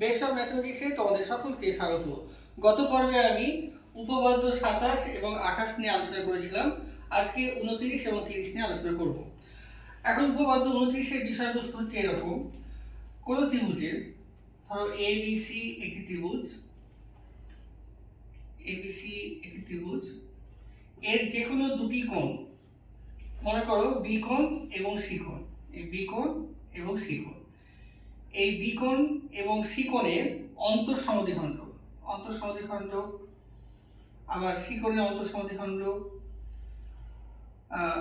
Best ম্যাথমেটিক্সে তোমাদের সকলকে স্বাগত। গত পর্বে আমি উপপাদ্য সাতাশ এবং আঠাশ নিয়ে আলোচনা করেছিলাম। আজকে উনত্রিশ এবং তিরিশ নিয়ে আলোচনা করব। এখন উপপাদ্য উনত্রিশের বিষয়বস্তু হচ্ছে এরকম। কোনো ত্রিভুজের, ধরো এ বি সি একটি ত্রিভুজ এ বি সি একটি ত্রিভুজ, এর যে কোনো দুটি কোণ, মনে করো বি কোণ এবং সি কোণ, এই বি কোণ এবং সি কোণ। এই বিকোণ এবং সিকোণের অন্তঃসমদ্বিখণ্ড অন্তঃসমদ্বিখণ্ড আবার সিকোণের অন্তঃসমদ্বিখণ্ড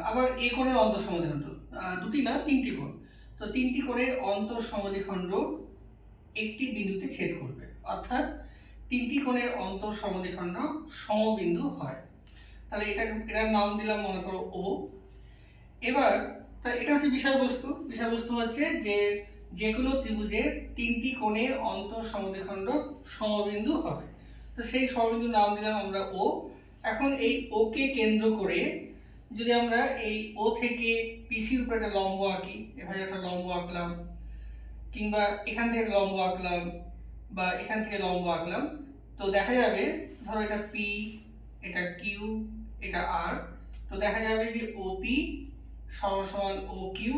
আবার এ কোণের অন্তঃসমদ্বিখণ্ড দুটি না, তিনটি কোণ। তো তিনটি কোণের অন্তঃসমদ্বিখণ্ড একটি বিন্দুতে ছেদ করবে। অর্থাৎ তিনটি কোণের অন্তঃসমদ্বিখণ্ড সমবিন্দু হয়। তাহলে এটা, এটার নাম দিলাম, মনে করো ও এবার, তা এটা হচ্ছে বিষয়বস্তু। বিষয়বস্তু হচ্ছে যে যে কোনো ত্রিভুজের তিনটি কোণের অন্তর সমদ্বিখণ্ড সমবিন্দু হবে। তো সেই সমবিন্দুর নাম দিলাম আমরা ও এখন এই ওকে কেন্দ্র করে যদি আমরা এই ও থেকে পিসির উপরে একটা লম্ব আঁকি, এভাবে একটা লম্ব আঁকলাম, কিংবা এখান থেকে লম্ব আঁকলাম বা এখান থেকে লম্ব আঁকলাম, তো দেখা যাবে, ধরো এটা পি এটা কিউ এটা আর তো দেখা যাবে যে ওপি সমান সমান ও কিউ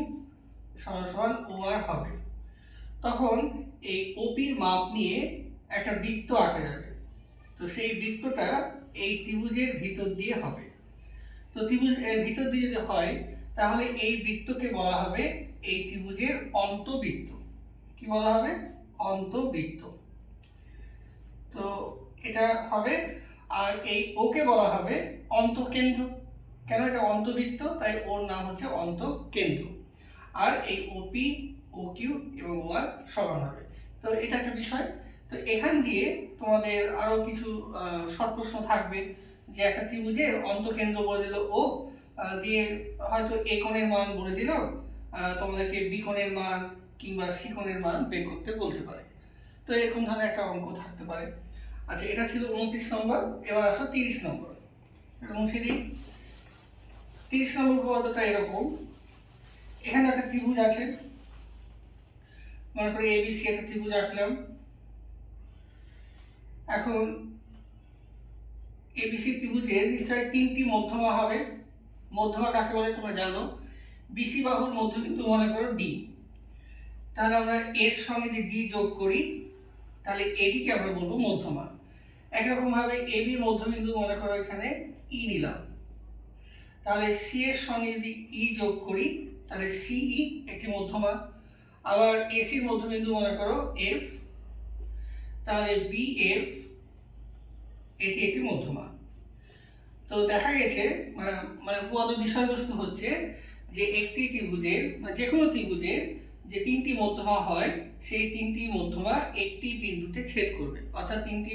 সমান ও আর হবে। তখন এই ওপির মাপ নিয়ে একটা বৃত্ত আঁকা যাবে। তো সেই বৃত্তটা এই ত্রিভুজের ভিতর দিয়ে হবে। তো ত্রিভুজ ভিতর দিয়ে যদি হয়, তাহলে এই বৃত্তকে বলা হবে এই ত্রিভুজের অন্তবৃত্ত। কি বলা হবে? অন্তবৃত্ত। তো এটা হবে, আর এই ওকে বলা হবে অন্তকেন্দ্র। কেন এটা অন্তবৃত্ত? তাই ওর নাম হচ্ছে অন্তকেন্দ্র। আর এই ওপি ও কিউ এবং ও আর সমান হবে। তো এটা একটা বিষয়। তো এখান দিয়ে তোমাদের আরও কিছু শর্ট প্রশ্ন থাকবে যে একটা ত্রিভুজের অন্তকেন্দ্র বলে দিল ও দিয়ে হয়তো এ কোণের মান বলে দিল তোমাদেরকে বি কোণের মান কিংবা সি কোণের মান বের করতে বলতে পারে। তো এরকম ধরনের একটা অঙ্ক থাকতে পারে। আচ্ছা এটা ছিল উনত্রিশ নম্বর, এবার আসো তিরিশ নম্বর। মুছে দিই তিরিশ নম্বর পদটা এরকম। এখানে একটা ত্রিভুজ আছে। মনে করে এবিসি একটা ত্রিভুজ আঁকলাম। এখন এবিসি ত্রিভুজের নিশ্চয় তিনটি মধ্যমা হবে। মধ্যমা কাকে বলে তোমরা জানো? বিসি বাহুর মধ্যবিন্দু মনে করো ডি তাহলে আমরা এর সঙ্গে যদি ডি যোগ করি, তাহলে এডিকে আমরা বলব মধ্যমা। একরকম ভাবে এবির মধ্যবিন্দু মনে করো এখানে ই নিলাম। তাহলে সি এর সঙ্গে যদি ই যোগ করি তাহলে সিই একটি মধ্যমা। আবার এসির মধ্যবিন্দু মনে করো এফ তাহলে বি এফ এটি একটি মধ্যমা। তো দেখা গেছে মানে মানে বিষয়বস্তু হচ্ছে যে একটি ত্রিভুজের মানে যে কোনো ত্রিভুজের যে তিনটি মধ্যমা হয়, সেই তিনটি মধ্যমা একটি বিন্দুতে ছেদ করবে। অর্থাৎ তিনটি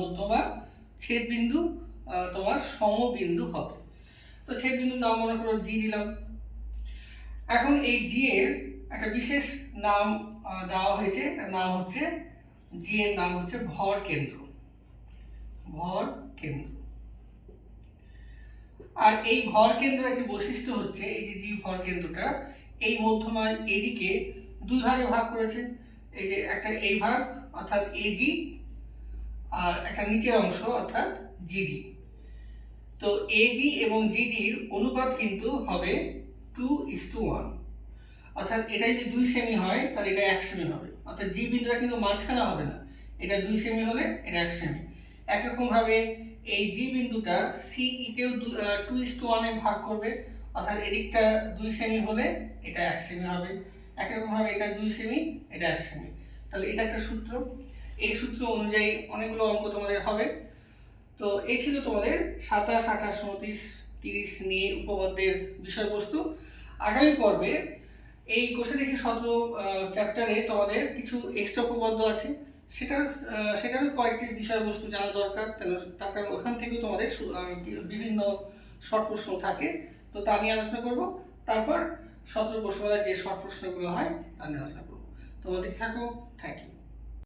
মধ্যমা ছেদ বিন্দু তোমার সমবিন্দু হবে। তো ছেদ বিন্দুর নাম মনে করো জি দিলাম। এখন এই জি এর একটা বিশেষ নাম দেওয়া হয়েছে। তার নাম হচ্ছে জি এর নাম হচ্ছে ভর কেন্দ্র। ভর কেন্দ্র। আর এই ভর কেন্দ্রের একটি বৈশিষ্ট্য হচ্ছে, এই যে জি ভর কেন্দ্রটা, এই মধ্যমা এদিকে দুই ভাগে ভাগ করেছে। এই যে একটা এই ভাগ, অর্থাৎ এজি আর একটা নিচের অংশ, অর্থাৎ জিডি তো এজি এবং জিডির অনুপাত কিন্তু হবে টু ইস টু ওয়ান অর্থাৎ এটা যদি দুই সেমি হয়, তাহলে এটা এক সেমি হবে। অর্থাৎ জি বিন্দুটা কিন্তু মাঝখানে হবে না। এটা দুই সেমি হলে এটা এক সেমি একরকম ভাবে এই জি বিন্দুটা সি কেও টু ইস টু ওয়ানে ভাগ করবে। অর্থাৎ এদিকটা দুই সেমি হলে এটা এক সেমি হবে। একরকম ভাবে এটা দুই সেমি এটা এক সেমি তাহলে এটা একটা সূত্র। এই সূত্র অনুযায়ী অনেকগুলো অঙ্ক তোমাদের হবে। তো এই ছিল তোমাদের সাতাশ, আঠাশ, উনত্রিশ তিরিশ নিয়ে উপপাদ্যের বিষয়বস্তু। আগামী পর্বে এই কোষে দেখি সতেরো চ্যাপ্টারে তোমাদের কিছু এক্সট্রা উপপাদ্য আছে। সেটা সেটারও কয়েকটি বিষয়বস্তু জানা দরকার। তার কারণ ওখান থেকেও তোমাদের বিভিন্ন শর্ট প্রশ্ন থাকে। তো তা নিয়ে আলোচনা করব। তারপর সতেরো প্রশ্নবেলা যে শর্ট প্রশ্নগুলো হয়, তা নিয়ে আলোচনা করব। তোমাদের থাকো। Thank you